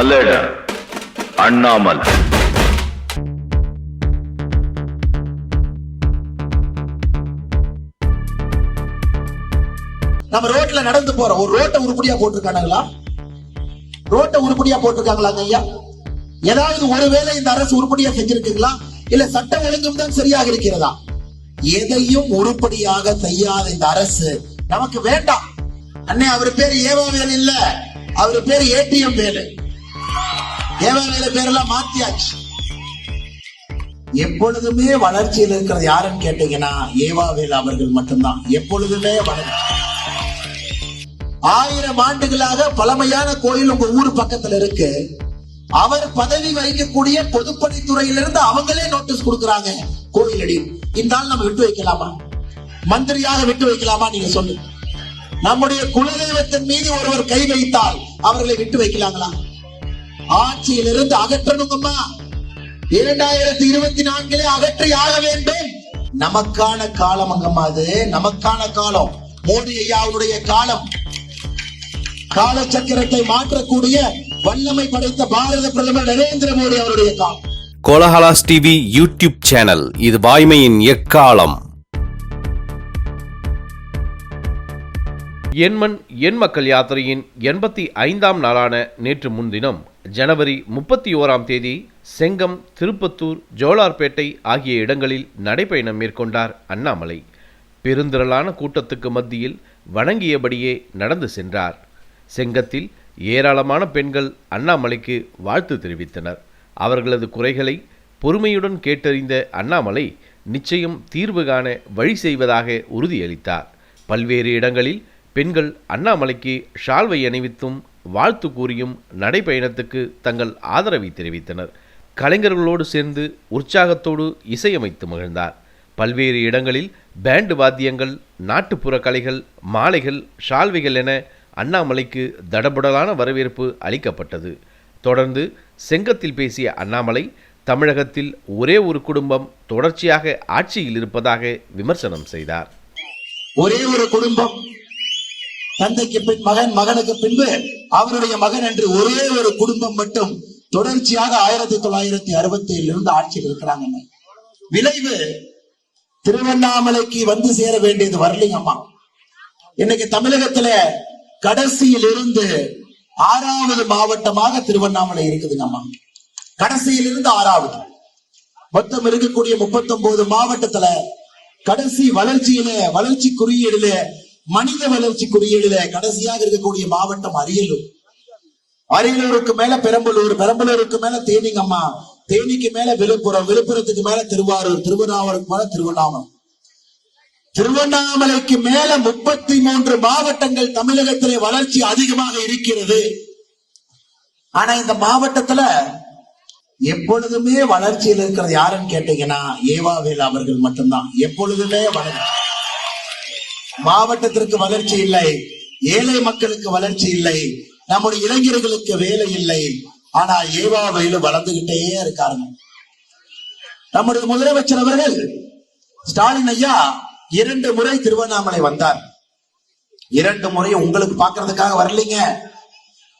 மலட அண்ணாமலை. நம்ம ரோட்ல நடந்து போறோம். ஒரு ரோட்டை உருப்படியா போட்டிருக்கானுங்களா? ரோட்டை உருப்படியா போட்டிருக்காங்களாங்க ஐயா? ஏதாவது ஒருவேளை இந்த அரசு உருப்படியா செஞ்சிருக்குங்களா? இல்ல சட்டம் ஒழுங்கும் தான் சரியாக இருக்கிறதா? எதையும் உருப்படியாக செய்யாத இந்த அரசு நமக்கு வேண்டாம். அண்ணே அவர் பேர் ஏவா வேலு இல்ல. அவர் பேர் ஏடிஎம் வேலு. ஏவா பேரெல்லாம் மாத்தியாச்சு. எப்பொழுதுமே வளர்ச்சியில் இருக்கிறது யாருன்னு கேட்டீங்கன்னா ஏவாவேல் அவர்கள் மட்டும்தான். எப்பொழுதுமே வளர்ச்சி. ஆயிரம் ஆண்டுகளாக பழமையான கோயில் உங்க ஊர் பக்கத்துல இருக்கு. அவர் பதவி வகிக்கக்கூடிய பொதுப்பணித்துறையிலிருந்து அவங்களே நோட்டீஸ் கொடுக்கறாங்க கோயில் அடி. இந்த நம்ம விட்டு வைக்கலாமா? மந்திரியாக விட்டு வைக்கலாமா நீங்க சொல்லுங்க நம்முடைய குலதெய்வத்தின் மீது ஒருவர் கை வைத்தால் அவர்களை விட்டு வைக்கலாங்களா? ஆட்சியிலிருந்து அகற்றணுங்கம்மா இரண்டாயிரத்தி இருபத்தி நான்கிலே அகற்றி ஆக வேண்டும். நமக்கான காலம் அங்கம்மா அது. நமக்கான காலம். மோடி ஐயாவுடைய காலம். காலச்சக்கரத்தை மாற்றக்கூடிய வல்லமை படைத்த பாரத பிரதமர் நரேந்திர மோடி அவருடைய காலம். கோலஹலாஸ் டிவி யூடியூப் சேனல் இது வாய்மையின் எக்காலம். எண்மண் எண் மக்கள் யாத்திரையின் எண்பத்தி ஐந்தாம் நாளான நேற்று முன்தினம் ஜனவரி முப்பத்தி ஓராம் தேதி செங்கம் திருப்பத்தூர் ஜோலார்பேட்டை ஆகிய இடங்களில் நடைபயணம் மேற்கொண்டார் அண்ணாமலை. பெருந்திரளான கூட்டத்துக்கு மத்தியில் வணங்கியபடியே நடந்து சென்றார். செங்கத்தில் ஏராளமான பெண்கள் அண்ணாமலைக்கு வாழ்த்து தெரிவித்தனர். அவர்களது குறைகளை பொறுமையுடன் கேட்டறிந்த அண்ணாமலை நிச்சயம் தீர்வு காண வழி செய்வதாக உறுதியளித்தார். பல்வேறு இடங்களில் பெண்கள் அண்ணாமலைக்கு ஷால்வை அணிவித்தும் வாழ்த்து கூறியும் நடைபயணத்துக்கு தங்கள் ஆதரவை தெரிவித்தனர். கலைஞர்களோடு சேர்ந்து உற்சாகத்தோடு இசையமைத்து மகிழ்ந்தார். பல்வேறு இடங்களில் பேண்டு வாத்தியங்கள் நாட்டுப்புற கலைகள் மாலைகள் ஷால்வைகள் என அண்ணாமலைக்கு தடபுடலான வரவேற்பு அளிக்கப்பட்டது. தொடர்ந்து செங்கத்தில் பேசிய அண்ணாமலை தமிழகத்தில் ஒரே ஒரு குடும்பம் தொடர்ச்சியாக ஆட்சியில் இருப்பதாக விமர்சனம் செய்தார். ஒரே ஒரு குடும்பம் தந்தைக்கு பின் மகன் மகனுக்கு பின்பு அவருடைய மகன் என்று ஒரே ஒரு குடும்பம் மட்டும் தொடர்ச்சியாக ஆயிரத்தி தொள்ளாயிரத்தி அறுபத்தி ஏழுல இருந்து ஆட்சியில் இருக்கிறாங்க விளைவு திருவண்ணாமலைக்கு வந்து சேர வேண்டியது வரலைங்கம்மா இன்னைக்கு தமிழகத்துல கடைசியில் இருந்து ஆறாவது மாவட்டமாக திருவண்ணாமலை இருக்குதுங்கம்மா கடைசியில் இருந்து ஆறாவது. மொத்தம் இருக்கக்கூடிய முப்பத்தி ஒன்பது மாவட்டத்துல கடைசி வளர்ச்சியில வளர்ச்சி குறியீடுல மனித வளர்ச்சி குறியீடுல கடைசியாக இருக்கக்கூடிய மாவட்டம் அரியலூர். அரியலூருக்கு மேல பெரம்பலூர் பெரம்பலூருக்கு மேல தேனிங்கம்மா தேனிக்கு மேல விழுப்புரம் விழுப்புரத்துக்கு மேல திருவாரூர் திருவண்ணாமலைக்கு மேல திருவண்ணாமலை. திருவண்ணாமலைக்கு மேல முப்பத்தி மூன்று மாவட்டங்கள் தமிழகத்திலே வளர்ச்சி அதிகமாக இருக்கிறது. ஆனா இந்த மாவட்டத்துல எப்பொழுதுமே வளர்ச்சியில் இருக்கிறது யாருன்னு கேட்டீங்கன்னா ஏவாவேல் அவர்கள் மட்டும்தான். எப்பொழுதுமே வளர்ச்சி மாவட்டத்திற்கு வளர்ச்சி இல்லை. ஏழை மக்களுக்கு வளர்ச்சி இல்லை. நம்முடைய இளைஞர்களுக்கு வேலை இல்லை. ஆனா ஏவாவேலு வளர்ந்துகிட்டே இருக்காருங்க. நம்முடைய முதலமைச்சர் அவர்கள் ஸ்டாலின் ஐயா இரண்டு முறை திருவண்ணாமலை வந்தார். இரண்டு முறை உங்களுக்கு பாக்குறதுக்காக வரலீங்க.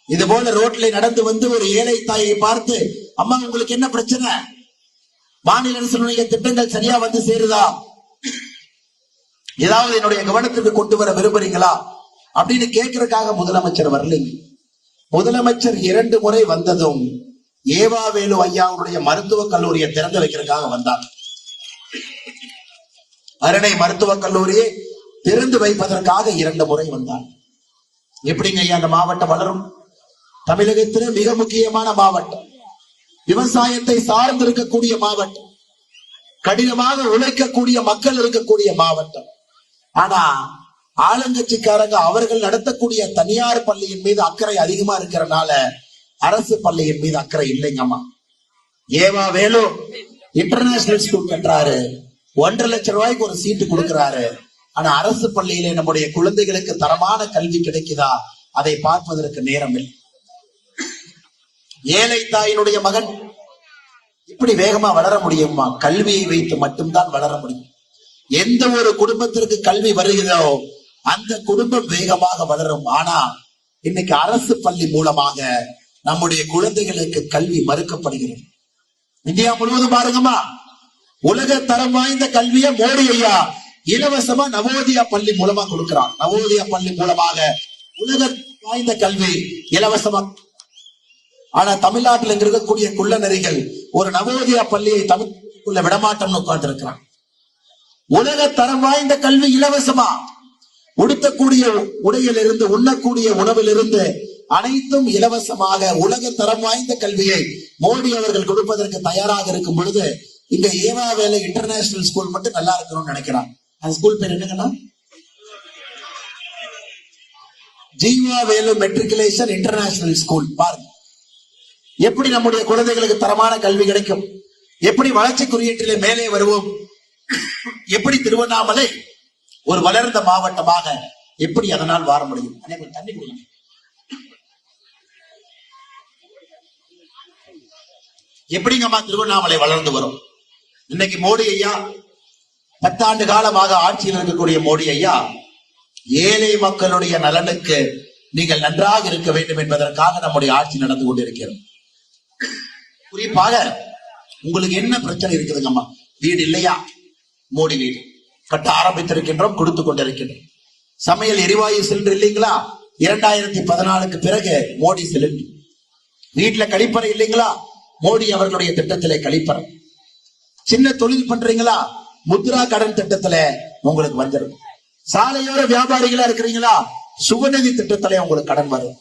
இது போல ரோட்ல நடந்து வந்து ஒரு ஏழை தாயை பார்த்து அம்மா உங்களுக்கு என்ன பிரச்சனை? மாநில அரசுடைய திட்டங்கள் சரியா வந்து சேருதா? ஏதாவது என்னுடைய கவனத்துக்கு கொண்டு வர விரும்புறீங்களா? அப்படின்னு கேட்கறதுக்காக முதலமைச்சர் வரலைங்க முதலமைச்சர் இரண்டு முறை வந்ததும் ஏவாவேலு ஐயாவுடைய மருத்துவக் கல்லூரியை திறந்து வைக்கிறதுக்காக வந்தார். அரணை மருத்துவக் கல்லூரியை திறந்து வைப்பதற்காக இரண்டு முறை வந்தார். எப்படிங்க ஐயா அந்த மாவட்டம் வளரும்? தமிழகத்தில் மிக முக்கியமான மாவட்டம். விவசாயத்தை சார்ந்து இருக்கக்கூடிய மாவட்டம். கடினமாக உழைக்கக்கூடிய மக்கள் இருக்கக்கூடிய மாவட்டம். ஆனா ஆளுங்கட்சிக்காரங்க அவர்கள் நடத்தக்கூடிய தனியார் பள்ளியின் மீது அக்கறை அதிகமா இருக்கிறனால அரசு பள்ளியின் மீது அக்கறை இல்லைங்கம்மா. ஏவா வேலு இன்டர்நேஷனல் ஸ்கூல் கட்டுறாரு. ஒன்றரை லட்சம் ரூபாய்க்கு ஒரு சீட்டு கொடுக்கிறாரு. ஆனா அரசு பள்ளியில நம்முடைய குழந்தைகளுக்கு தரமான கல்வி கிடைக்குதா? அதை பார்ப்பதற்கு நேரம் இல்லை. ஏழை தாயினுடைய மகன் இப்படி வேகமா வளர முடியுமா கல்வியை வைத்து மட்டும்தான் வளர முடியும். எந்த ஒரு குடும்பத்திற்கு கல்வி வருகிறதோ அந்த குடும்பம் வேகமாக வளரும். ஆனா இன்னைக்கு அரசு பள்ளி மூலமாக நம்முடைய குழந்தைகளுக்கு கல்வி மறுக்கப்படுகிறது. இந்தியா முழுவதும் பாருங்கம்மா. உலக தரம் வாய்ந்த கல்விய மோடி ஐயா இலவசமா நவோதயா பள்ளி மூலமா கொடுக்கிறார். நவோதயா பள்ளி மூலமாக உலக வாய்ந்த கல்வி இலவசமா. ஆனா தமிழ்நாட்டில் இருக்கக்கூடிய குள்ள நெறிகள் ஒரு நவோதயா பள்ளியை தமிழ்நாட்டுக்குள்ள விடமாட்டம்னு உட்கார்ந்து இருக்கிறான் உலக தரம் வாய்ந்த கல்வி இலவசமா? உடுத்தக்கூடிய உடையிலிருந்து உண்ணக்கூடிய உணவிலிருந்து அனைத்தும் இலவசமாக உலக தரம் வாய்ந்த கல்வியை மோடி அவர்கள் கொடுப்பதற்கு தயாராக இருக்கும் பொழுது இங்க ஏவா வேலை இன்டர்நேஷனல் ஸ்கூல் மட்டும் நல்லா இருக்கணும்னு நினைக்கிறான். அந்த ஸ்கூல் பேர் என்னங்கன்னா Jeeva Velu matriculation international school பாருங்க. எப்படி நம்முடைய குழந்தைகளுக்கு தரமான கல்வி கிடைக்கும்? எப்படி வளர்ச்சி குறியீட்டிலே மேலே வருவோம்? எப்படி திருவண்ணாமலை ஒரு வளர்ந்த மாவட்டமாக எப்படி அதனால் வார முடியும்? அனைவரும் தண்ணி கொடுங்க எப்படிங்கம்மா திருவண்ணாமலை வளர்ந்து வரும்? இன்னைக்கு மோடி ஐயா பத்தாண்டு காலமாக ஆட்சியில் இருக்கக்கூடிய மோடி ஐயா ஏழை மக்களுடைய நலனுக்கு நீங்கள் நன்றாக இருக்க வேண்டும் என்பதற்காக நம்முடைய ஆட்சி நடந்து கொண்டிருக்கிறது. குறிப்பாக உங்களுக்கு என்ன பிரச்சனை இருக்குதுங்கம்மா? வீடு இல்லையா? மோடி வீடு கட்ட ஆரம்பித்திருக்கின்றோம் கொடுத்து கொண்டிருக்கின்றோம். சமையல் எரிவாயு சிலிண்டர் இல்லைங்களா? இரண்டாயிரத்தி பதினாலுக்கு பிறகு மோடி சிலிண்டர். வீட்டுல கழிப்பறை இல்லைங்களா? மோடி அவர்களுடைய திட்டத்திலே கழிப்பறை. சின்ன தொழில் பண்றீங்களா? முத்ரா கடன் திட்டத்துல உங்களுக்கு வந்துடும். சாலையோர வியாபாரிகளா இருக்கிறீங்களா? சுகநிதி திட்டத்திலே உங்களுக்கு கடன் வரும்.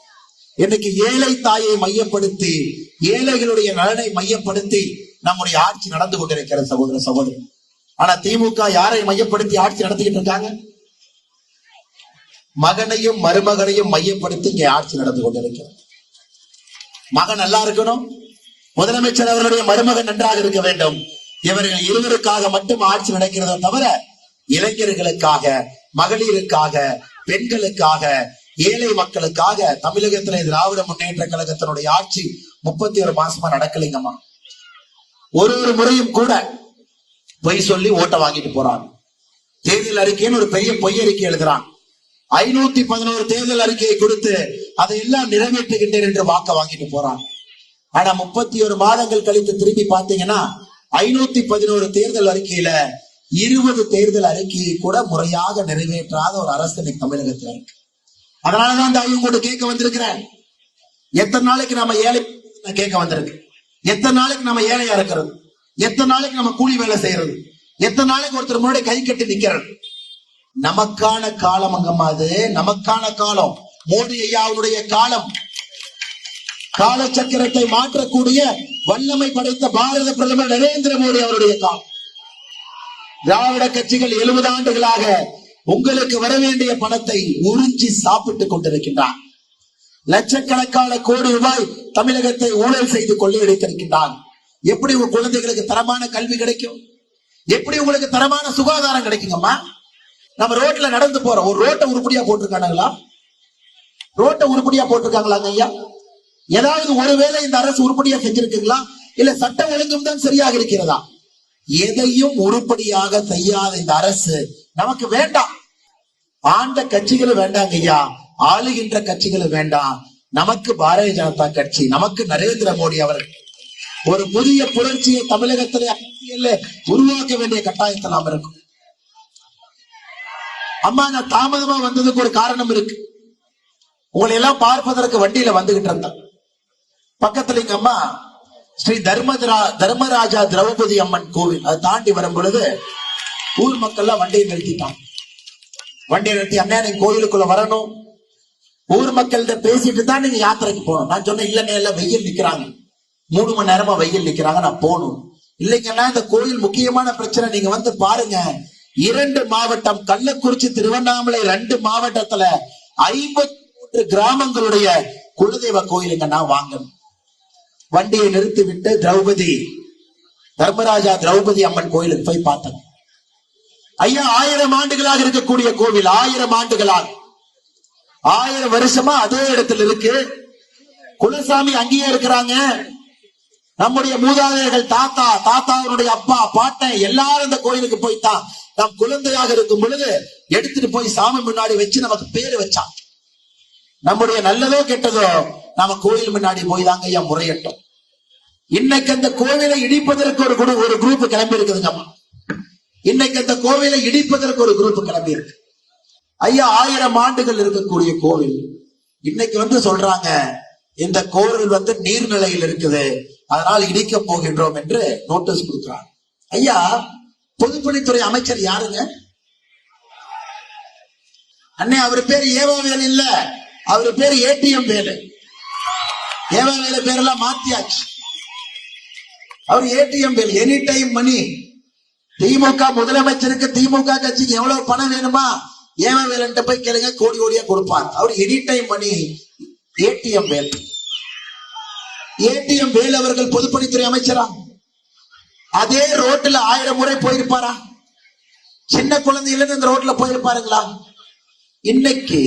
இன்னைக்கு ஏழை தாயை மையப்படுத்தி ஏழைகளுடைய நலனை மையப்படுத்தி நம்முடைய ஆட்சி நடந்து கொண்டிருக்கிற சகோதர சகோதரி. ஆனா திமுக யாரை மையப்படுத்தி ஆட்சி நடத்திக்கிட்டு இருக்காங்க? மகனையும் மருமகனையும் மையப்படுத்தி இங்கே ஆட்சி நடந்து கொண்டிருக்கிறது. மகன் நல்லா இருக்கணும். முதலமைச்சர் அவர்களுடைய மருமகன் நன்றாக இருக்க வேண்டும். இவர்கள் இருவருக்காக மட்டும் ஆட்சி நடக்கிறத தவிர இளைஞர்களுக்காக மகளிருக்காக பெண்களுக்காக ஏழை மக்களுக்காக தமிழகத்திலே திராவிட முன்னேற்ற கழகத்தினுடைய ஆட்சி முப்பத்தி ஒரு மாசமா நடக்கலைங்கம்மா. ஒரு ஒரு முறையும் கூட பொய் சொல்லி ஓட்ட வாங்கிட்டு போறான். தேர்தல் அறிக்கைன்னு ஒரு பெரிய பொய் அறிக்கை எழுதுறான். ஐநூத்தி பதினோரு தேர்தல் அறிக்கையை கொடுத்து அதை எல்லாம் நிறைவேற்றுகின்றேன் என்று வாக்க வாங்கிட்டு போறான். ஆனா முப்பத்தி ஒரு மாதங்கள் கழித்து திரும்பி பார்த்தீங்கன்னா ஐநூத்தி பதினோரு தேர்தல் அறிக்கையில இருபது தேர்தல் அறிக்கையை கூட முறையாக நிறைவேற்றாத ஒரு அரசு இன்னைக்கு தமிழகத்துல இருக்கு. அதனாலதான் இந்த ஐயம் கூட கேட்க வந்திருக்கிறேன். எத்தனை நாளைக்கு நம்ம ஏழை கேட்க வந்திருக்கு. எத்தனை நாளைக்கு நம்ம ஏழையா இருக்கிறது? எத்தனை நாளைக்கு நம்ம கூலி வேலை செய்யறது? எத்தனை நாளைக்கு ஒருத்தர் முன்னாடி கை கட்டி நிக்கிறது நமக்கான காலம் அங்கம்மா அது. நமக்கான காலம். மோடி ஐயாவுடைய காலம். கால சக்கரத்தை மாற்றக்கூடிய வல்லமை படைத்த பாரத பிரதமர் நரேந்திர மோடி அவருடைய காலம். திராவிட கட்சிகள் எழுபது ஆண்டுகளாக உங்களுக்கு வர வேண்டிய பணத்தை உறிஞ்சி சாப்பிட்டுக் கொண்டிருக்கின்றான் லட்சக்கணக்கான கோடி ரூபாய் தமிழகத்தை ஊழல் செய்து கொள்ளையடித்திருக்கின்றான் எப்படி உங்க குழந்தைகளுக்கு தரமான கல்வி கிடைக்கும்? எப்படி உங்களுக்கு தரமான சுகாதாரம் கிடைக்குங்கம்மா? நம்ம ரோட்ல நடந்து போறோம். ஒரு ரோட்டை உருப்படியா போட்டிருக்கானுங்களா? ரோட்டை உருப்படியா போட்டிருக்காங்களாங்க ஐயா? ஏதாவது ஒருவேளை இந்த அரசு உருப்படியா செஞ்சிருக்குங்களா? இல்ல சட்ட ஒழுங்கும் தான் சரியாக இருக்கிறதா? எதையும் உருப்படியாக செய்யாத இந்த அரசு நமக்கு வேண்டாம். ஆண்ட கட்சிகளும் வேண்டாங்க ஐயா. ஆளுகின்ற கட்சிகளும் வேண்டாம். நமக்கு பாரதிய ஜனதா கட்சி நமக்கு நரேந்திர மோடி அவர்கள். ஒரு புதிய புரட்சியை தமிழகத்திலே அரசியல்ல உருவாக்க வேண்டிய கட்டாயத்தை நாம் இருக்கும். அம்மா நான் தாமதமா வந்ததுக்கு ஒரு காரணம் இருக்கு. உங்களை எல்லாம் பார்ப்பதற்கு வண்டியில வந்துகிட்டு இருந்தேன். பக்கத்துல எங்க அம்மா ஸ்ரீ தர்மதரா தர்மராஜா திரௌபதி அம்மன் கோவில். அதை தாண்டி வரும் பொழுது ஊர் மக்கள்லாம் வண்டியை நிறுத்திட்டாங்க. வண்டியை நிறுத்தி அண்ணா நீங்க கோயிலுக்குள்ள வரணும். ஊர் மக்கள்கிட்ட பேசிட்டு தான் நீங்க யாத்திரைக்கு போகணும். நான் சொன்னேன் இல்லைன்னு எல்லாம் வெயில் நிக்கிறாங்க. மூணு மணி நேரமா வெயில் நிக்கிறாங்க நான் போகணும். இல்லைங்கன்னா இந்த கோயில் முக்கியமான பிரச்சனை நீங்க வந்து பாருங்க. இரண்டு மாவட்டம் கள்ளக்குறிச்சி திருவண்ணாமலை ரெண்டு மாவட்டத்துல ஐம்பத்தி மூன்று கிராமங்களுடைய குலதெய்வ கோயிலுங்க நான் வாங்கணும். வண்டியை நிறுத்தி விட்டு திரௌபதி தர்மராஜா திரௌபதி அம்மன் கோயிலுக்கு போய் பார்த்தேன். ஐயா ஆயிரம் ஆண்டுகளாக இருக்கக்கூடிய கோவில் ஆயிரம் ஆண்டுகளாக. ஆயிரம் வருஷமா அதே இடத்துல இருக்கு. குலசாமி அங்கேயே இருக்கிறாங்க. நம்முடைய மூதாதையர்கள் தாத்தா தாத்தாவுடைய அப்பா பாட்டை எல்லாரும் இந்த கோயிலுக்கு போய்த்தான். நாம் குழந்தையாக இருக்கும் பொழுது எடுத்துட்டு போய் சாமி முன்னாடி வச்சு நமக்கு பேரு வச்சான். நம்முடைய நல்லதோ கெட்டதோ நாம கோயில் முன்னாடி போய் தாங்க ஐயா முறையட்டும். இன்னைக்கு அந்த கோவிலை இடிப்பதற்கு ஒரு குரு ஒரு குரூப் கிளம்பி இருக்குதுங்கம்மா இன்னைக்கு அந்த கோவிலை இடிப்பதற்கு ஒரு குரூப் கிளம்பி இருக்கு ஐயா ஆயிரம் ஆண்டுகள் இருக்கக்கூடிய கோவில். இன்னைக்கு வந்து சொல்றாங்க இந்த கோவில் வந்து நீர்நிலையில் இருக்குது. அதனால் இணைக்க போகின்றோம் என்று நோட்டீஸ் கொடுக்கிறார். ஐயா பொதுப்பணித்துறை அமைச்சர் யாருங்க? அண்ணே அவர் பேர் ஏவா இல்ல. அவர் பேர் ஏடிஎம் வேலு. ஏவா வேலு பேரெல்லாம் மாத்தியாச்சு. அவர் ATM Velu. Any time money DMK முதலமைச்சருக்கு திமுக கட்சிக்கு எவ்வளவு பணம் வேணுமா? ஏவா வேலன்ட்ட போய் கேளுங்க. கோடி கோடியா கொடுப்பார். அவர் any time money ATM Vel. ATM Velu அவர்கள் பொதுப்பணித்துறை அமைச்சரா? அதே ரோட்ல ஆயிரம் முறை போயிருப்பாரா? சின்ன குழந்தையிலிருந்து இந்த ரோட்ல போயிருப்பாருங்களா? இன்னைக்கு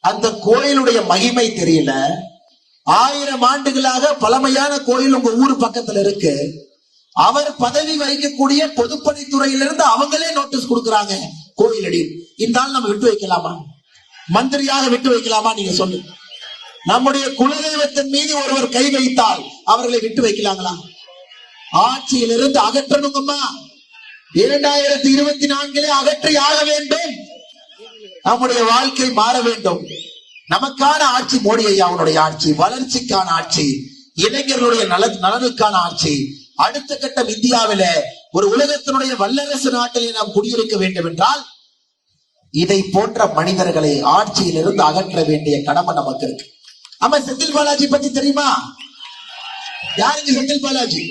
அந்த கோயிலுடைய மகிமை தெரியல. ஆயிரம் ஆண்டுகளாக பழமையான கோயில் உங்க ஊர் பக்கத்துல இருக்கு. அவர் பதவி வகிக்கக்கூடிய பொதுப்பணித்துறையிலிருந்து அவங்களே நோட்டீஸ் கொடுக்குறாங்க கோயிலடி இந்த நம்ம விட்டு வைக்கலாமா? மந்திரியாக விட்டு வைக்கலாமா நீங்க சொல்லுங்க நம்முடைய குலதெய்வத்தின் மீது ஒருவர் கை வைத்தால் அவர்களை விட்டு வைக்கலாங்களா? ஆட்சியிலிருந்து அகற்றணுங்கம்மா இரண்டாயிரத்தி இருபத்தி நான்கிலே அகற்றி ஆக வேண்டும். நம்முடைய வாழ்க்கை மாற வேண்டும். நமக்கான ஆட்சி மோடி ஐயாவுடைய ஆட்சி? வளர்ச்சிக்கான ஆட்சி இளைஞர்களுடைய நல நலனுக்கான ஆட்சி. அடுத்த கட்டம் இந்தியாவில ஒரு உலகத்தினுடைய வல்லரசு நாட்டிலே நாம் குடியிருக்க வேண்டும் என்றால் இதை போன்ற மனிதர்களை ஆட்சியிலிருந்து அகற்ற வேண்டிய கடமை நமக்கு இருக்கு. ஆமா செந்தில் பாலாஜி பத்தி தெரியுமா யாருங்க செந்தில் பாலாஜி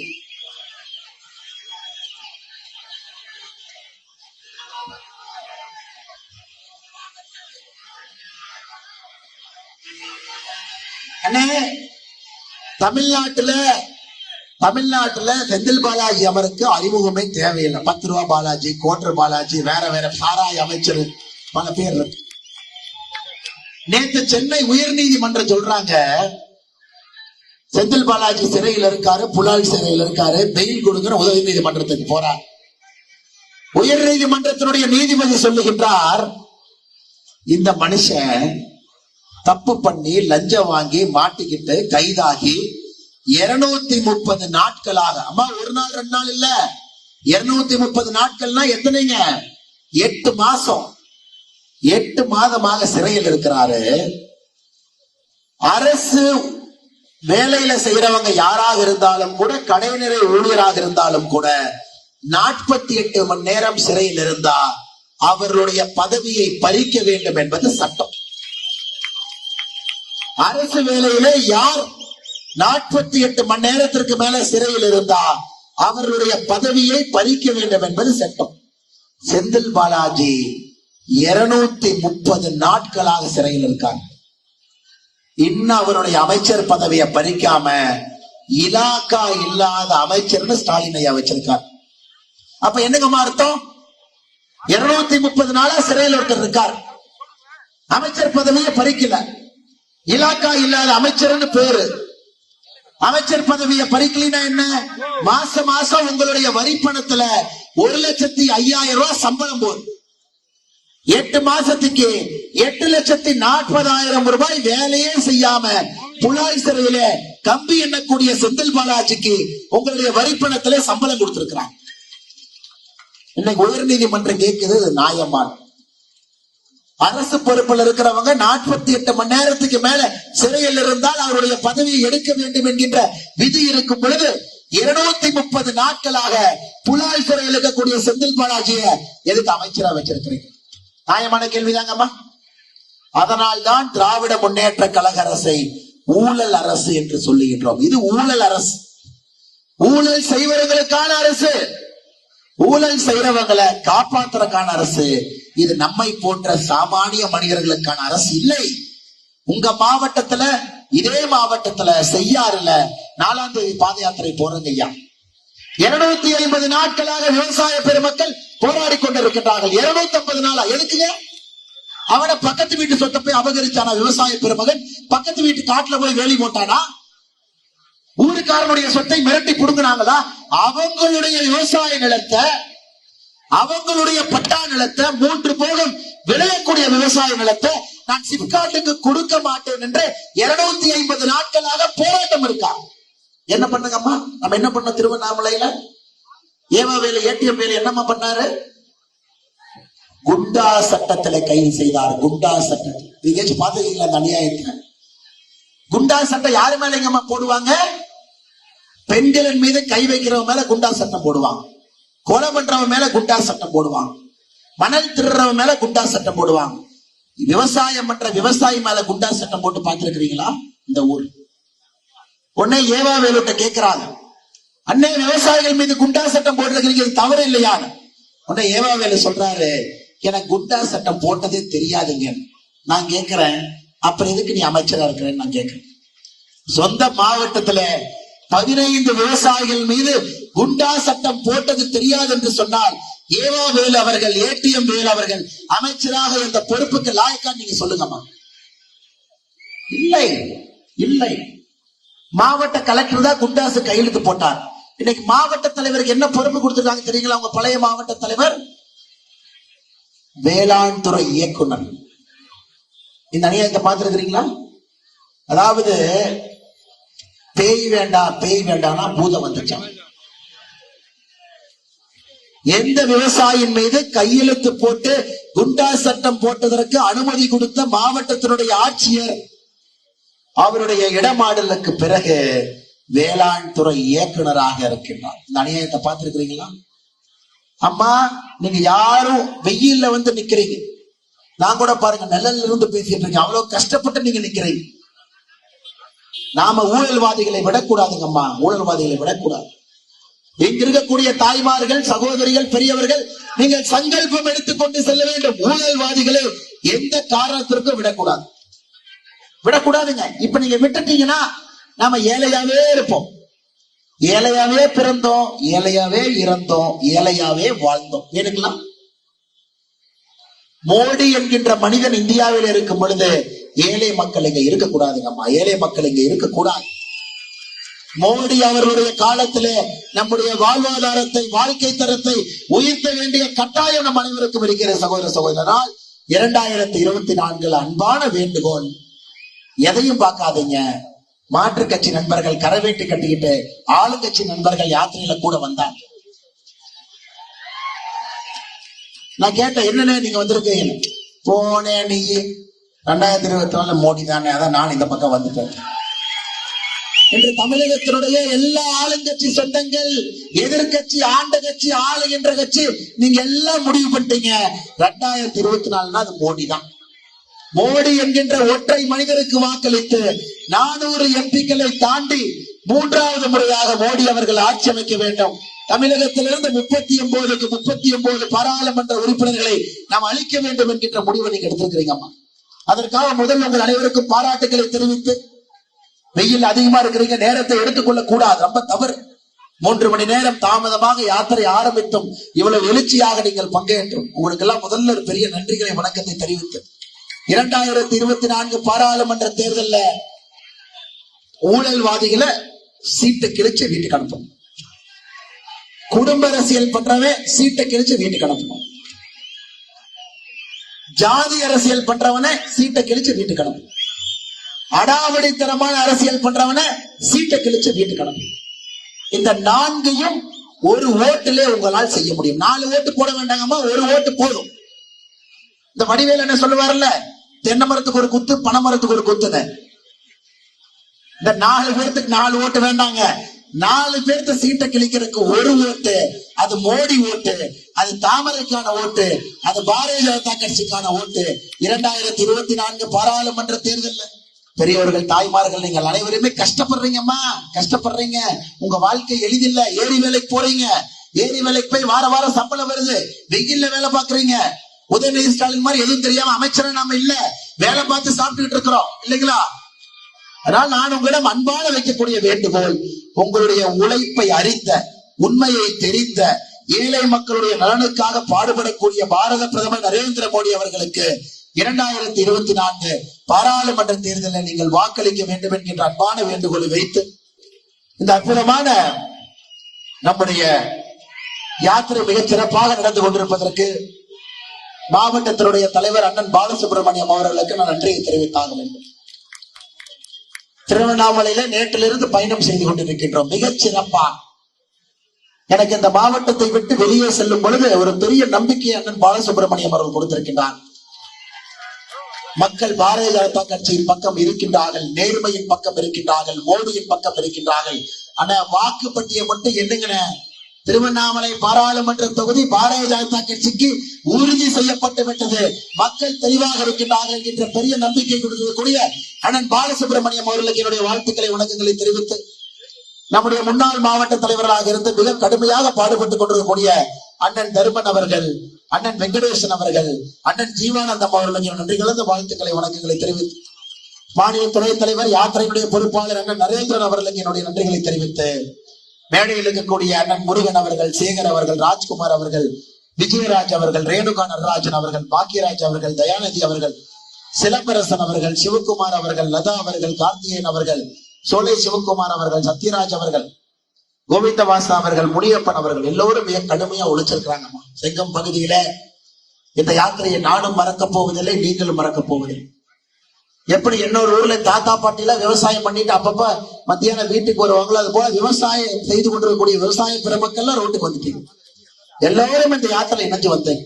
அண்ணே தமிழ்நாட்டுல தமிழ்நாட்டுல செந்தில் பாலாஜி அவருக்கு அறிமுகமே தேவையில்லை. பத்து ரூபா பாலாஜி கோட்டர் பாலாஜி வேற வேற சாராய் அமைச்சர் பல பேர் இருக்கு. நேத்து சென்னை உயர்நீதிமன்றம் சொல்றாங்க செந்தில் பாலாஜி சிறையில் இருக்காரு புலால் சிறையில் இருக்காரு பெயில் கொடுக்கிற உதவி நீதிமன்றத்துக்கு போறார். உயர் நீதிமன்றத்தினுடைய நீதிபதி சொல்லுகின்றார் இந்த மனுஷன் தப்பு பண்ணி லஞ்சம் வாங்கி மாட்டிக்கிட்டு கைதாகி இருநூத்தி முப்பது நாட்களாக அம்மா ஒரு நாள் ரெண்டு நாள் இல்ல இருநூத்தி முப்பது நாட்கள்னா எத்தனைங்க? எட்டு மாசம். எட்டு மாதமாக சிறையில் இருக்கிறாரு. அரசு வேலையில செய்யறவங்க யாராக இருந்தாலும் கூட கடைநிலை ஊழியராக இருந்தாலும் கூட நாற்பத்தி எட்டு மணி நேரம் சிறையில் இருந்தா அவர்களுடைய பதவியை பறிக்க வேண்டும் என்பது சட்டம். அரசு வேலையிலே யார் நாற்பத்தி எட்டு மணி நேரத்திற்கு மேல சிறையில் இருந்தா அவர்களுடைய பதவியை பறிக்க வேண்டும் என்பது சட்டம். செந்தில் பாலாஜி இருநூத்தி முப்பது நாட்களாக சிறையில் இருக்காங்க. இன்னும் அவருடைய அமைச்சர் பதவியை பறிக்காம இலாக்கா இல்லாத அமைச்சர்னு ஸ்டாலின் ஐயா வச்சிருக்கார். அப்ப என்னங்கம்மா அர்த்தம்? இருநூத்தி முப்பது நாளா சிறையில் ஒருத்தர் இருக்கார். அமைச்சர் பதவியை பறிக்கல. இலாக்கா இல்லாத அமைச்சர்னு பேரு. அமைச்சர் பதவியை பறிக்கலினா என்ன? மாச மாசம் உங்களுடைய வரி பணத்துல ஒரு லட்சத்தி ஐயாயிரம் ரூபாய் சம்பளம் போகுது. எட்டு மாசத்துக்கு எட்டு லட்சத்தி நாற்பதாயிரம் ரூபாய் வேலையே செய்யாம புலாய் சிறையில கம்பி எண்ணக்கூடிய செந்தில் பாலாஜிக்கு உங்களுடைய வரிப்பணத்துல சம்பளம் கொடுத்திருக்கிறாங்க இன்னைக்கு உயர் நீதிமன்றம் கேட்குது நியாயமான அரசு பொறுப்பில் இருக்கிறவங்க நாற்பத்தி எட்டு மணி நேரத்துக்கு மேல சிறையில் இருந்தால் அவருடைய பதவியை எடுக்க வேண்டும் என்கின்ற விதி இருக்கும் பொழுது இருநூத்தி முப்பது நாட்களாக புலால் சிறையில் இருக்கக்கூடிய செந்தில் பாலாஜிய எதுக்கு அமைச்சரா வச்சிருக்கிறீங்க? நியாயமான கேள்விதாங்கம்மா. அதனால் தான் திராவிட முன்னேற்ற கழக அரசை ஊழல் அரசு என்று சொல்லுகின்றோம். இது ஊழல் அரசு. ஊழல் செய்வர்களுக்கான அரசு. ஊழல் செய்யறவங்களை காப்பாத்துறதுக்கான அரசு. இது நம்மை போன்ற சாமானிய மனிதர்களுக்கான அரசு இல்லை. உங்க மாவட்டத்துல இதே மாவட்டத்துல செய்யாறுல நாலாம் தேதி பாத யாத்திரை போறங்க ஐயா இருநூத்தி ஐம்பது நாட்களாக விவசாய பெருமக்கள் போராடி கொண்டிருக்கின்றார்கள். இருநூத்தி ஐம்பது நாளா? எதுக்குங்க? அவனை பக்கத்து வீட்டு சொத்தை போய் அபகரிச்சானா விவசாய பெருமகன்? பக்கத்து வீட்டு காட்டுல போய் வேலி போட்டானா? ஊருக்காரனுடைய சொத்தை மிரட்டி புடுங்கினாங்களா? அவங்களுடைய விவசாய நிலத்தை அவங்களுடைய பட்டா நிலத்தை மூன்று போகம் விளையக்கூடிய விவசாய நிலத்தை நான் சிப்காட்டுக்கு கொடுக்க மாட்டேன் என்று இருநூத்தி ஐம்பது நாட்களாக போராட்டம் இருக்கா? என்ன பண்ணுங்கம்மா? நம்ம என்ன பண்ணோம் திருவண்ணாமலையில? ஏவா வேலை ஏடிஎம் வேலை என்னம்மா பண்ணாரு? குண்டா சட்டத்துல கைது செய்தார். குண்டா சட்டத்தில் நீங்க பாத்துக்கீங்களா அந்த அநியாயத்தை? குண்டா சட்டம் யாரு மேல எங்கம்மா போடுவாங்க? பெண்களின் மீது கை வைக்கிறவன் மேல குண்டா சட்டம் போடுவாங்க. கொலை பண்றவன் மேல குண்டா சட்டம் போடுவாங்க. மணல் திருடுறவன் மேல குண்டா சட்டம் போடுவாங்க. விவசாயம் பண்ற விவசாயி மேல குண்டா சட்டம் போட்டு பார்த்திருக்கிறீங்களா? இந்த ஊர். உடனே ஏவா வேலுட்ட கேட்கிறாங்க அன்னை விவசாயிகள் மீது குண்டா சட்டம் போட்டிருக்கிறீங்க தவறு இல்லையா? உடனே ஏவா வேலு சொல்றாரு எனக்கு குண்டா சட்டம் போட்டதே தெரியாதுங்க. நான் கேட்கிறேன் அப்புறம் எதுக்கு நீ அமைச்சரா இருக்கிறேன்னு நான் கேட்கிறேன். சொந்த மாவட்டத்துல பதினைந்து விவசாயிகள் மீது குண்டா சட்டம் போட்டது தெரியாது என்று சொன்னால் ஏவா வேலு அவர்கள் ஏடிஎம் வேலு அவர்கள் அமைச்சராக இந்த பொறுப்புக்கு லாயக்கா நீங்க சொல்லுங்கம்மா. இல்லை இல்லை. மாவட்ட கலெக்டர் தான் குண்டாசு கையெழுத்து போட்டார். இன்னைக்கு மாவட்ட தலைவருக்கு என்ன பொறுப்பு கொடுத்திருக்காங்க தெரியுங்களா? உங்க பழைய மாவட்ட தலைவர்? வேளாண் துறை இயக்குனர். இந்த அநியாயத்தை பார்த்திருக்கிறீங்களா? அதாவது பேய் வேண்டாம் பேய் வேண்டாம்னா பூதம் வந்துச்சான் எந்த விவசாயின் மீது கையெழுத்து போட்டு குண்டா சட்டம் போட்டதற்கு அனுமதி கொடுத்த மாவட்டத்தினுடைய ஆட்சியர் அவருடைய இடமாடலுக்கு பிறகு வேளாண் துறை இயக்குனராக இருக்கின்றார். இந்த அநியாயத்தை பார்த்திருக்கிறீங்களா? அம்மா நீங்க யாரும் வெயில்ல வந்து நிக்கிறீங்க. நான் கூட பாருங்க நிழல்ல இருந்து பேசிட்டு இருக்கேன். அவ்வளவு கஷ்டப்பட்டு நீங்க நிக்கிறீங்க. நாம ஊழல்வாதிகளை விடக்கூடாதுங்கம்மா ஊழல்வாதிகளை விடக்கூடாது. இங்க இருக்கக்கூடிய தாய்மார்கள் சகோதரிகள் பெரியவர்கள் நீங்கள் சங்கல்பம் எடுத்துக்கொண்டு செல்ல வேண்டும். ஊழல்வாதிகளை எந்த காரணத்திற்கும் விடக்கூடாது. விடக்கூடாதுங்க. இப்ப நீங்க விட்டுட்டீங்கன்னா நாம ஏழையாவே இருப்போம். ஏழையாவே பிறந்தோம் ஏழையாவே இறந்தோம் ஏழையாவே வாழ்ந்தோம். ஏனுங்களா மோடி என்கின்ற மனிதன் இந்தியாவில் இருக்கும் பொழுது ஏழை மக்கள் இங்க இருக்கக்கூடாதுங்கம்மா. ஏழை மக்கள் இங்க இருக்கக்கூடாது. மோடி அவர்களுடைய காலத்திலே நம்முடைய வாழ்வாதாரத்தை வாழ்க்கை தரத்தை உயர்த்த வேண்டிய கட்டாயம் நம் அனைவருக்கும் இருக்கிற சகோதர சகோதரனால் இரண்டாயிரத்தி இருபத்தி நான்கில் அன்பான வேண்டுகோள். எதையும் பார்க்காதீங்க. மாற்று கட்சி நண்பர்கள் கரவேட்டு கட்டிக்கிட்டு ஆளுங்கட்சி நண்பர்கள் யாத்திரையில கூட வந்தாங்க. நான் கேட்டேன் என்னன்னு நீங்க வந்திருக்கீங்க? போனே நீ. ரெண்டாயிரத்தி இருபத்தி நாலு மோடி தானே அதான் நான் இந்த பக்கம் வந்துட்டேன். இன்று தமிழகத்தினுடைய எல்லா ஆளுங்கட்சி சொந்தங்கள் எதிர்கட்சி ஆண்ட கட்சி ஆளுகின்ற கட்சி நீங்க எல்லாம் முடிவு பண்ணிட்டீங்க. ரெண்டாயிரத்தி இருபத்தி நாலுனா அது மோடி தான். மோடி என்கின்ற ஒற்றை மனிதருக்கு வாக்களித்து நானூறு எம்பிக்களை தாண்டி மூன்றாவது முறையாக மோடி அவர்கள் ஆட்சி அமைக்க வேண்டும். தமிழகத்திலிருந்து முப்பத்தி ஒன்பதுக்கு முப்பத்தி ஒன்பது பாராளுமன்ற உறுப்பினர்களை நாம் அளிக்க வேண்டும் என்கின்ற முடிவை நீங்க எடுத்திருக்கிறீங்கம்மா அதற்காக முதல் உங்கள் அனைவருக்கும் பாராட்டுகளை தெரிவித்து வெயில் அதிகமா இருக்கிறீங்க நேரத்தை எடுத்துக்கொள்ள கூடாது. ரொம்ப தவறு. மூன்று மணி நேரம் தாமதமாக யாத்திரை ஆரம்பித்தும் இவ்வளவு எழுச்சியாக நீங்கள் பங்கேற்றும். உங்களுக்கு எல்லாம் முதல்ல ஒரு பெரிய நன்றிகளை வணக்கத்தை தெரிவித்து இரண்டாயிரத்தி இருபத்தி நான்கு பாராளுமன்ற தேர்தல்ல ஊழல்வாதிகளை சீட்டை கிழிச்சு வீட்டுக்கு அனுப்பணும். குடும்ப அரசியல் பண்றவன் சீட்டை கிழிச்சு வீட்டுக்கு அனுப்பணும். ஜாதி அரசியல் பண்றவனை சீட்டை கிழிச்சு வீட்டுக்கு அனுப்பணும். அடாவடித்தனமான அரசியல் பண்றவன சீட்டை கிழிச்சு வீட்டுக்கு அனுப்பணும். இந்த நான்கையும் ஒரு ஓட்டிலே உங்களால் செய்ய முடியும். நாலு ஓட்டு போட வேண்டாங்கம்மா ஒரு ஓட்டு போதும். இந்த வடிவேல் என்ன சொல்லுவார்ல தென்னை மரத்துக்கு ஒரு குத்து பனை மரத்துக்கு ஒரு குத்துன்னு. இந்த நாலு பேர்த்துக்கு நாலு ஓட்டு வேண்டாங்க. நாலு பேர்த்த சீட்டை கிழிக்கிறதுக்கு ஒரு ஓட்டு அது மோடி ஓட்டு அது தாமரைக்கான ஓட்டு அது பாரதிய ஜனதா கட்சிக்கான ஓட்டு. இரண்டாயிரத்தி இருபத்தி நான்கு பாராளுமன்ற தேர்தல் பெரியவர்கள் தாய்மார்கள் நீங்கள் அனைவருமே கஷ்டப்படுறீங்கம்மா கஷ்டப்படுறீங்க. உங்க வாழ்க்கை எளிதில்ல ஏரி வேலைக்கு போறீங்க. ஏரி வேலைக்கு போய் வார வாரம் சம்பளம் வருது. வெயில்ல வேலை பாக்குறீங்க உதயநிதி ஸ்டாலின் மாதிரி எதுவும் தெரியாம அமைச்சரா நாம இல்ல. வேலை பார்த்து சாப்பிட்டுட்டு இருக்கிறோம். இல்லைங்களா? அதனால் நான் உங்களிடம் அன்பான வைக்கக்கூடிய வேண்டுகோள் உங்களுடைய உழைப்பை அறிந்த உண்மையை தெரிந்த ஏழை மக்களுடைய நலனுக்காக பாடுபடக்கூடிய பாரத பிரதமர் நரேந்திர மோடி அவர்களுக்கு இரண்டாயிரத்தி இருபத்தி நான்கு பாராளுமன்ற தேர்தலில் நீங்கள் வாக்களிக்க வேண்டும் என்கின்ற அன்பான வேண்டுகோளை வைத்து இந்த அற்புதமான நம்முடைய யாத்திரை மிகச் சிறப்பாக நடந்து கொண்டிருப்பதற்கு மாவட்டத்தினுடைய தலைவர் அண்ணன் பாலசுப்ரமணியம் அவர்களுக்கு நான் நன்றியை தெரிவித்தாக வேண்டும். திருவண்ணாமலையில நேற்றிலிருந்து பயணம் செய்து கொண்டிருக்கின்றோம். மிகச் சிறப்பா. எனக்கு இந்த மாவட்டத்தை விட்டு வெளியே செல்லும் பொழுது ஒரு பெரிய நம்பிக்கையை அண்ணன் பாலசுப்ரமணியம் அவர்கள் கொடுத்திருக்கின்றார். மக்கள் பாரதிய ஜனதா கட்சியின் பக்கம் இருக்கின்றார்கள் நேர்மையின் பக்கம் இருக்கின்றார்கள் மோடியின் பக்கம் இருக்கின்றார்கள். ஆனா வாக்கு பட்டியை மட்டும் என்னங்கண்ணே? திருவண்ணாமலை பாராளுமன்ற தொகுதி பாரதிய ஜனதா கட்சிக்கு உறுதி செய்யப்பட்டு விட்டது. மக்கள் தெளிவாக இருக்கின்றார்கள் என்ற பெரிய நம்பிக்கை கொடுக்கக்கூடிய அண்ணன் பாலசுப்ரமணியம் அவர்களுக்கு என்னுடைய வாழ்த்துக்களை வணக்கங்களை தெரிவித்து நம்முடைய முன்னாள் மாவட்ட தலைவர்களாக இருந்து மிக கடுமையாக பாடுபட்டுக் கொண்டிருக்கக்கூடிய அண்ணன் தருமன் அவர்கள் அண்ணன் வெங்கடேசன் அவர்கள் அண்ணன் ஜீவானந்தம் அவர்களுக்கு நன்றி கலந்த வாழ்த்துக்களை வணக்கங்களை தெரிவித்து மாநில துணைத் தலைவர் யாத்திரையினுடைய பொறுப்பாளர் அண்ணன் நரேந்திரன் அவர்களுக்கு என்னுடைய நன்றிகளை தெரிவித்து மேடையில் இருக்கக்கூடிய அண்ணன் முருகன் அவர்கள் சேகர் அவர்கள் ராஜ்குமார் அவர்கள் விஜயராஜ் அவர்கள் ரேணுகா நடராஜன் அவர்கள் பாக்கியராஜ் அவர்கள் தயாநிதி அவர்கள் சிலம்பரசன் அவர்கள் சிவகுமார் அவர்கள் லதா அவர்கள் கார்த்திகேயன் அவர்கள் சோலை சிவகுமார் அவர்கள் சத்யராஜ் அவர்கள் கோவிந்தவாசா அவர்கள் முனியப்பன் அவர்கள் எல்லோரும் மிக கடுமையா உழைச்சிருக்கிறாங்கம்மா செங்கம் பகுதியில இந்த யாத்திரையை நானும் மறக்க போவதில்லை நீங்களும் மறக்க போவதில்லை. எப்படி இன்னொரு ஊர்ல தாத்தா பாட்டில விவசாயம் பண்ணிட்டு அப்பப்ப மத்தியானம் வீட்டுக்கு வருவாங்களோ அது போல விவசாயம் செய்து கொண்டிருக்கக்கூடிய விவசாய பெருமக்கள்லாம் ரோட்டுக்கு வந்துட்டீங்க. எல்லாரும் இந்த யாத்திரை இணைஞ்சு வந்தேன்.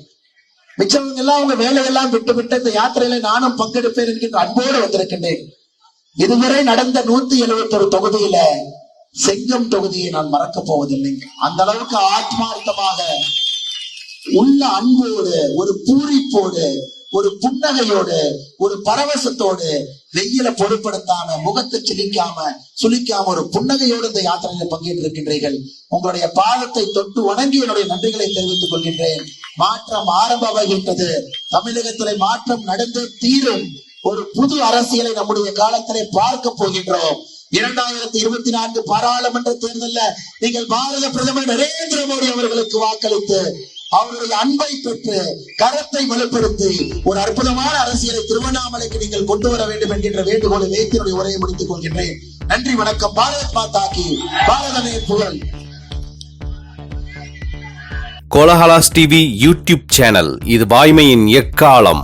மிச்சவங்க எல்லாம் அவங்க வேலையெல்லாம் விட்டு விட்டு இந்த யாத்திரையில நானும் பங்கெடுப்பேன் என்கின்ற அன்போடு வந்திருக்கின்றேன். இதுவரை நடந்த நூத்தி எழுபத்தி ஒரு தொகுதியில செங்கம் தொகுதியை நான் மறக்க போவதில்லை. அந்த அளவுக்கு ஆத்மார்த்தமாக உள்ள அன்போடு ஒரு பூரிப்போடு ஒரு புன்னகையோடு ஒரு பரவசத்தோடு வெயில பொருட்படுத்தாம முகத்தை சுளிக்காம சுளிக்காம ஒரு புன்னகையோடு இந்த யாத்திரையில் பங்கேற்றிருக்கின்றீர்கள். உங்களுடைய பாதத்தை தொட்டு வணங்கி என்னுடைய நன்றிகளை தெரிவித்துக் கொள்கின்றேன். மாற்றம் ஆரம்பமாகிவிட்டது. தமிழகத்திலே மாற்றம் நடந்து தீரும் ஒரு புது அரசியலை நம்முடைய காலத்திலே பார்க்க போகின்றோம். இரண்டாயிரத்தி இருபத்தி நான்கு பாராளுமன்ற தேர்தலில் நீங்கள் பாரத பிரதமர் நரேந்திர மோடி அவர்களுக்கு வாக்களித்து அவருடைய அன்பை பெற்று கரத்தை வலுப்படுத்தி ஒரு அற்புதமான அரசியலை திருவண்ணாமலைக்கு நீங்கள் கொண்டு வர வேண்டும் என்கின்ற வேண்டுகோளை வைத்து உரையை முடித்துக் கொள்கின்றேன். நன்றி வணக்கம். பாரத் மாதா பாரதமே புகழ். கோலஹலாஸ் டிவி யூடியூப் சேனல் இது வாய்மையின் எக்காலம்.